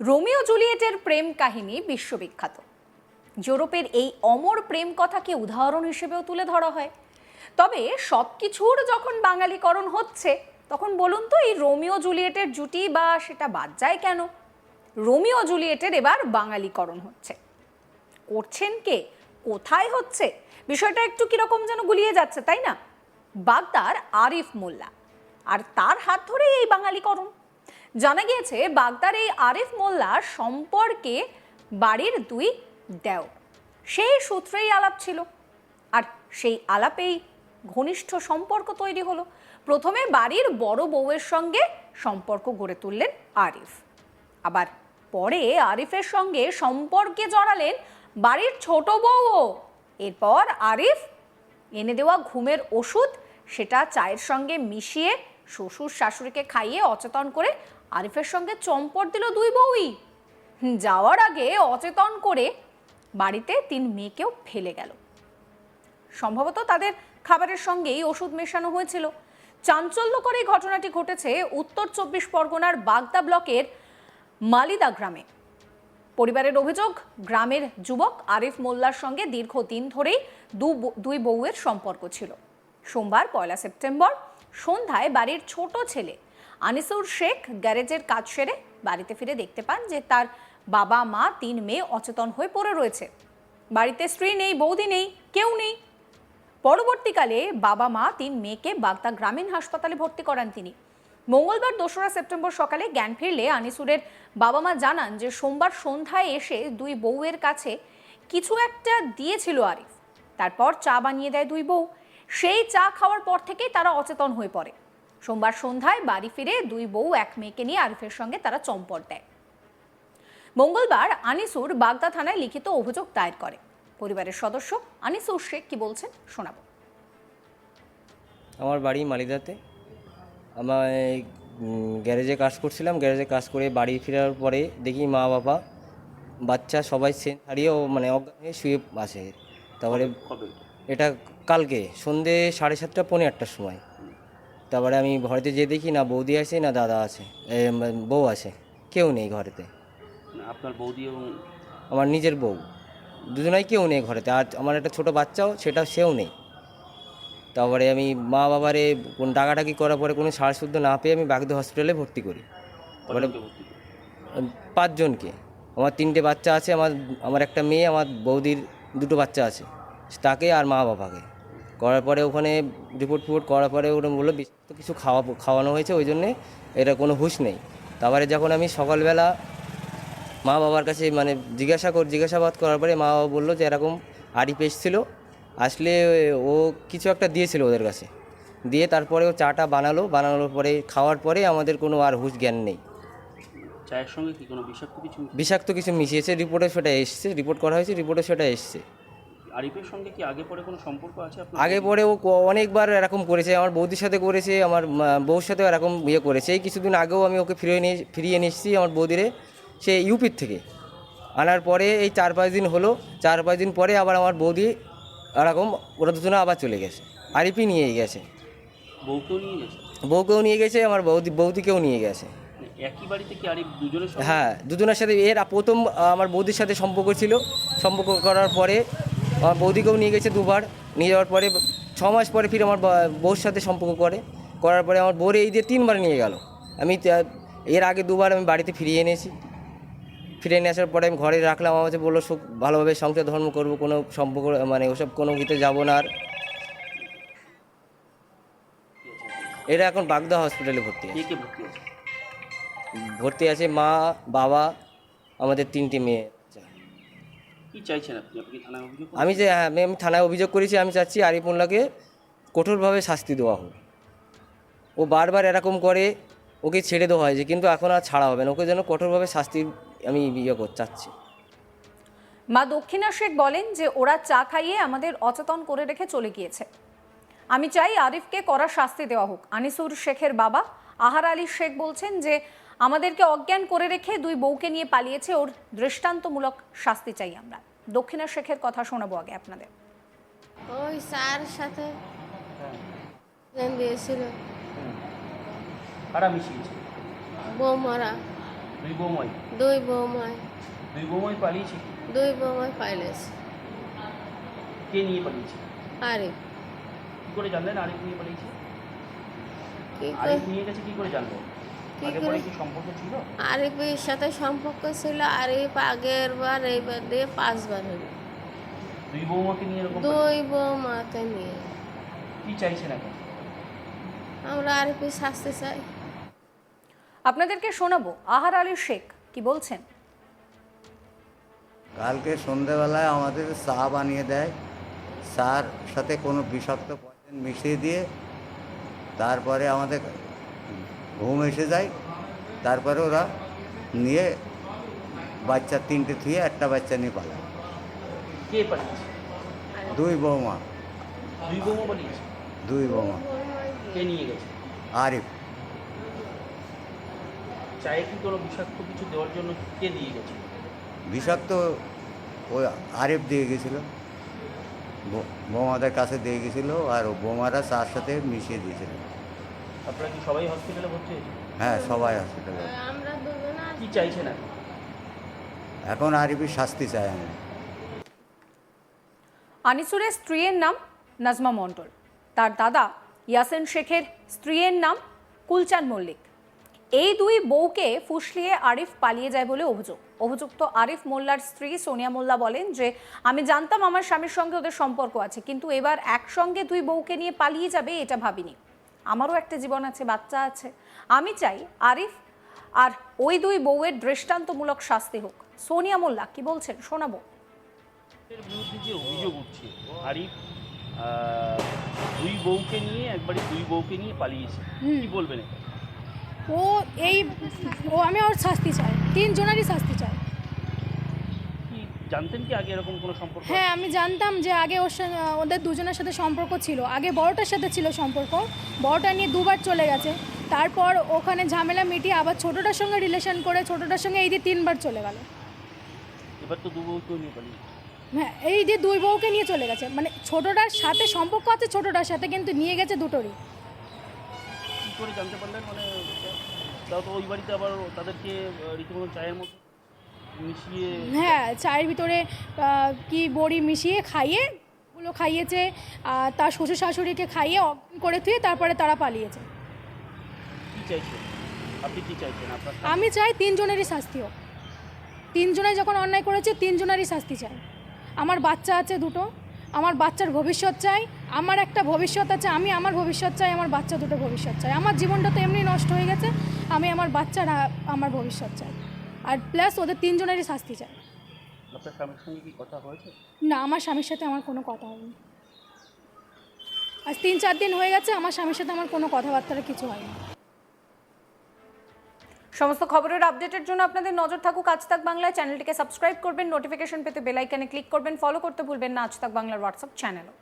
Romeo জুলিয়েটের প্রেম কাহিনী বিশ্ববিখ্যাত। ইউরোপের এই অমর প্রেম কথাকে উদাহরণ হিসেবেও তুলে ধরা হয়। তবে সব কিছুর যখন বাঙালিকরণ হচ্ছে, তখন বলুন তো এই রোমিও জুলিয়েটের জুটি বা সেটা বাদ যায় কেন? রোমিও জুলিয়েটের এবার বাঙালিকরণ হচ্ছে। করছেন কে? কোথায় হচ্ছে? বিষয়টা একটু কীরকম যেন গুলিয়ে যাচ্ছে, তাই না? বাগদার আরিফ মোল্লা। আর তার হাত ধরেই এই বাঙালিকরণ। জানা গিয়েছে, বাগদার এই আরিফ মোল্লা সম্পর্কে বাড়ির দুই দেও। সেই সূত্রেই আলাপ ছিল। আর সেই আলাপেই ঘনিষ্ঠ সম্পর্ক তৈরি হলো। প্রথমে বাড়ির বড় বউয়ের সঙ্গে সম্পর্ক গড়ে তুললেন আরিফ। আবার পরে আরিফের সঙ্গে সম্পর্কে জড়ালেন বাড়ির ছোট বউও। এরপর আরিফ এনে দেওয়া ঘুমের ওষুধ সেটা চায়ের সঙ্গে মিশিয়ে শ্বশুর শাশুড়িকে খাইয়ে অচেতন করে আরিফের সঙ্গে চম্পট দিল দুই বউই। যাওয়ার আগে অচেতন করে বাড়িতে তিন মেয়েকেও ফেলে গেল। সম্ভবত তাদের খাবারের সঙ্গেই ওষুধ মেশানো হয়েছিল। চাঞ্চল্যকর এই ঘটনাটি ঘটেছে উত্তর চব্বিশ পরগনার বাগদা ব্লকের মালিদা গ্রামে। পরিবারের অভিযোগ, গ্রামের যুবক আরিফ মোল্লার সঙ্গে দীর্ঘদিন ধরেই দু দুই বউয়ের সম্পর্ক ছিল। সোমবার, পয়লা সেপ্টেম্বর, সন্ধ্যায় বাড়ির ছোট ছেলে আনিসুর শেখ গ্যারেজের কাজ সেরে বাড়িতে ফিরে দেখতে পান যে তার বাবা, মা তিন মেয়ে অচেতন হয়ে পড়ে রয়েছে। বাড়িতে স্ত্রী নেই, বৌদি নেই, কেউ নেই। পরবর্তীকালে বাবা, মা তিন মেয়েকে বাগদা গ্রামীণ হাসপাতালে ভর্তি করান তিনি। মঙ্গলবার দোসরা সেপ্টেম্বর সকালে জ্ঞান ফিরলে আনিসুরের বাবা, মা জানান যে সোমবার সন্ধ্যায় এসে দুই বউয়ের কাছে কিছু একটা দিয়েছিল আরিফ। তারপর চা বানিয়ে দেয় দুই বউ। সেই চা খাওয়ার পর থেকেই তারা অচেতন হয়ে পড়ে। সোমবার সন্ধ্যায় বাড়ি ফিরে দুই বউ এক মেয়েকে নিয়ে আরিফের সঙ্গে তারা চম্পট দেয়। মঙ্গলবার আনিসুর বাগদা থানায় লিখিত অভিযোগ দায়ের করে। পরিবারের সদস্য আনিসুর শেখ কি বলছেন শোনাবো। আমার বাড়ি মালিদাতে। আমার গ্যারেজে কাজ করছিলাম গ্যারেজে কাজ করে বাড়ি ফেরার পরে দেখি মা বাবা বাচ্চা সবাই সেন হারিয়েও মানে অজ্ঞান হয়ে শুয়ে আসে তারপরে এটা কালকে সন্ধে সাড়ে সাতটা পৌনে আটটার সময়। তারপরে আমি ঘরেতে যেয়ে দেখি না বৌদি আছে না দাদা আছে এ, বউ আছে কেউ নেই ঘরেতে। আপনার বৌদি এবং আমার নিজের বউ। দুজনাই কেউ নেই ঘরেতে আর আমার একটা ছোট বাচ্চাও সেটা সেও নেই। তারপরে আমি মা বাবারে কোন ডাকাডাকি করার পরে কোনো সার শুদ্ধ না পেয়ে আমি বাগদা হসপিটালে ভর্তি করি। তারপরে কজনকে ভর্তি করলেন? পাঁচজনকে। আমার তিনটে বাচ্চা আছে আমার আমার একটা মেয়ে আমার বৌদির দুটো বাচ্চা আছে তাকে আর মা বাবাকে। করার পরে ওখানে রিপোর্ট ফিপোর্ট করার পরে ওরা বলল বিষাক্ত কিছু খাওয়া খাওয়ানো হয়েছে ওই জন্যে এটা কোনো হুঁশ নেই। তারপরে যখন আমি সকালবেলা মা বাবার কাছে মানে জিজ্ঞাসা কর জিজ্ঞাসাবাদ করার পরে মা বাবা বলল যে এরকম আড়ি পেয়েছিল আসলে ও কিছু একটা দিয়েছিল ওদের কাছে। দিয়ে তারপরে ও চাটা বানালো বানানোর পরে খাওয়ার পরে আমাদের কোনো আর হুঁশ জ্ঞান নেই। চায়ের সঙ্গে কি কোনো বিষাক্ত কিছু বিষাক্ত কিছু মিশিয়েছে রিপোর্টে সেটা এসছে রিপোর্ট করা হয়েছে রিপোর্টে সেটা এসছে। আরিফের সঙ্গে কি আগে পরে কোনো সম্পর্ক আছে আপনার আগে পরে ও অনেকবার এরকম করেছে আমার বৌদির সাথে করেছে আমার বউর সাথেও এরকম ইয়ে করেছে। এই কিছুদিন আগেও আমি ওকে ফিরিয়ে নিয়ে ফিরিয়ে নিয়ে এসেছি আমার বৌদিরে সে ইউপির থেকে। আনার পরে এই চার পাঁচ দিন হলো চার পাঁচ দিন পরে আবার আমার বৌদি এরকম ওরা দুজনে আবার চলে গেছে। আরিপি নিয়ে গেছে। বউকেও নিয়ে গেছে? বউকেও নিয়ে গেছে আমার বৌদি বৌদিকেও নিয়ে গেছে। মানে একই বাড়িতে কি আরিফ দুজনের হ্যাঁ দুজনের সাথে এর প্রথম আমার বৌদির সাথে সম্পর্ক ছিল। সম্পর্ক করার পরে আমার বৌদিকেও নিয়ে গেছে দুবার। নিয়ে যাওয়ার পরে ছ মাস পরে ফির আমার বউর সাথে সম্পর্ক করে। করার পরে আমার বউরে এই দিয়ে তিনবার নিয়ে গেল। আমি এর আগে দুবার আমি বাড়িতে ফিরিয়ে এনেছি। ফিরিয়ে নিয়ে আসার পরে আমি ঘরে রাখলাম। আমার কাছে বলল সুখ ভালোভাবে সংসার ধর্ম করব কোনো সম্পর্ক মানে ওসব কোনো ভিতরে যাব না আর। এরা এখন বাগদা হসপিটালে ভর্তি আছে? ভর্তি আছে মা বাবা আমাদের তিনটে মেয়ে। কি চাইছেন আপনি? আপনি থানায় অভিযোগ আমি যে হ্যাঁ, আমি আমি থানায় অভিযোগ করেছি আমি চাচ্ছি আরিফুল্লাহকে কঠোরভাবে শাস্তি দেওয়া হোক। ও বারবার এরকম করে ওকে ছেড়ে দেওয়া হয়েছে কিন্তু এখন আর ছাড়া হবে না। ওকে যেন কঠোরভাবে শাস্তি আমি ইয়ে করতে চাচ্ছি। মা দক্ষিণা শেখ বলেন যে ওরা চা খাইয়ে আমাদের অচেতন করে রেখে চলে গিয়েছে। আমি চাই আরিফকে কড়া শাস্তি দেওয়া হোক। আনিসুর শেখের বাবা আহার আলী শেখ বলছেন যে আমাদেরকে অজ্ঞান করে রেখে দুই বউকে নিয়ে পালিয়েছে ওর দৃষ্টান্তমূলক শাস্তি চাই আমরা। দক্ষিণা শেখের কথা শোনাবো আগে আপনাদের। ওই স্যার সাথে দিয়েছিল। কারা মিশিয়েছে? বৌমারা। দুই বৌমাই? দুই বৌমায় দুই বৌমাই পালিয়েছে? দুই বৌমায় পাইলেছে কে নিয়ে পালিয়েছে? আরে কি করে জানলেন আরিফ নিয়ে পালিয়েছে? কি আরিফ করে? নিয়ে গেছে কি করে জানলো? কি আগে করে? পরে কি সম্পর্ক ছিল? আরিফের সাথে সম্পর্ক ছিল আরিফ আগের বার এইবার দিয়ে পাঁচবার হলো। দুই বৌমাকে নিয়ে এরকম দুই বৌমাকে কি চাইছেন এখন? আমরা আরিফের শাস্তি চাই। আপনাদেরকে শোনাবো আহার আলী শেখ কি বলছেন? কালকে সন্ধেবেলায় আমাদের চা বানিয়ে দেয়। চার সাথে কোনো বিষাক্ত পয়জন মিশিয়ে দিয়ে তারপরে আমাদের ঘুম এসে যায়। তারপরে ওরা নিয়ে বাচ্চা তিনটে থুয়ে একটা বাচ্চা নিয়ে পালায়। কে পালিয়েছে? দুই বৌমা। দুই বৌমা পালিয়েছে? দুই বৌমা। কে নিয়ে গেছে? আরিফ। চায়ে কি কোনো বিষাক্ত কিছু দেওয়ার জন্য কে দিয়ে গেছে? বিষাক্ত ওই আরিফ দিয়ে গেছিল। বৌমাদের কাছে দিয়ে গেছিল আর ও বৌমারা চার সাথে মিশিয়ে দিয়েছিল। আপনারা কি সবাই হসপিটালে ভর্তি হ্যাঁ সবাই হসপিটালে আমরা দুজন কি চাইছেন এখন? এখন আরিফের শাস্তি চাই আমি আনিসুরের স্ত্রীর নাম নাজমা মণ্ডল। তার দাদা ইয়াসিন শেখের স্ত্রীর নাম কুলচান মল্লিক। এই দুই বউকে ফুসলিয়ে আরিফ পালিয়ে যায় বলে অভিযোগ। অভিযুক্ত আরিফ মোল্লার স্ত্রী সোনিয়া মোল্লা বলেন যে আমি জানতাম আমার স্বামীর সঙ্গে ওদের সম্পর্ক আছে কিন্তু এবার একসঙ্গে দুই বউকে নিয়ে পালিয়ে যাবে এটা ভাবিনি। আমারও একটা জীবন আছে বাচ্চা আছে। আমি চাই আরিফ আর ওই দুই বউয়ের দৃষ্টান্তমূলক শাস্তি হোক। সোনিয়া মোল্লা কি বলছেন? শোনাবো। এর বিরুদ্ধে যে অভিযোগ উঠছে আরিফ দুই বউকে নিয়ে একবারই দুই বউকে নিয়ে পালিয়েছে কি বলবেন ও এই ও আমি ওর শাস্তি চাই তিনজনেরই শাস্তি চাই। জানতেন কি আগে এরকম কোনো সম্পর্ক? হ্যাঁ আমি জানতাম যে আগে ওর সঙ্গে ওদের দুজনের সাথে সম্পর্ক ছিল। আগে বড়টার সাথে ছিল সম্পর্ক। বড়টা নিয়ে দুবার চলে গেছে। তারপর ওখানে ঝামেলা মিটিয়ে আবার ছোটোটার সঙ্গে রিলেশন করে ছোটোটার সঙ্গে এই দিয়ে তিনবার চলে গেল। এবার তো দু বউকেও নিয়ে পালিয়েছে হ্যাঁ এই যে দুই বউকে নিয়ে চলে গেছে। মানে ছোটোটার সাথে সম্পর্ক আছে ছোটোটার সাথে কিন্তু নিয়ে গেছে দুটোরই। কি করে জানতে পারলেন? মানে তাও তো ওই বাড়িতে আবার তাদেরকে রীতিমতো চায়ের মতো মিশিয়ে হ্যাঁ চায়ের ভিতরে কি বড়ি মিশিয়ে খাইয়ে ওগুলো খাইয়েছে আর তার শ্বশুর শাশুড়িকে খাইয়ে করে থুয়ে তারপরে তারা পালিয়েছে। কি চাইছেন? আপনি কি চাইছেন? আপনার আমি চাই তিনজনেরই শাস্তি হোক। তিনজনে যখন অন্যায় করেছে তিনজনেরই শাস্তি চাই। আমার বাচ্চা আছে দুটো আমার বাচ্চার ভবিষ্যৎ চাই আমার একটা ভবিষ্যৎ আছে আমি আমার ভবিষ্যৎ চাই আমার বাচ্চা দুটো ভবিষ্যৎ চাই। আমার জীবনটা তো এমনি নষ্ট হয়ে গেছে আমি আমার বাচ্চার আমার ভবিষ্যৎ চাই। আর প্লাস ওদের তিনজনেরই শাস্তি চাই। আপনার স্বামীর সঙ্গে কি কথা হয়েছে? না আমার স্বামীর সাথে আমার কোনো কথা হয়নি। আজ তিন চার দিন হয়ে গেছে আমার স্বামীর সাথে আমার কোনো কথাবার্তা কিছু হয়নি। সমস্ত খবরের আপডেটের জন্য আপনাদের নজর থাকুক আজ তাক বাংলায়। চ্যানেলটিকে সাবস্ক্রাইব করবেন নোটিফিকেশন পেতে বেল আইকনে ক্লিক করবেন ফলো করতে ভুলবেন না। আজ তাক বাংলার হোয়াটসঅ্যাপ চ্যানেলও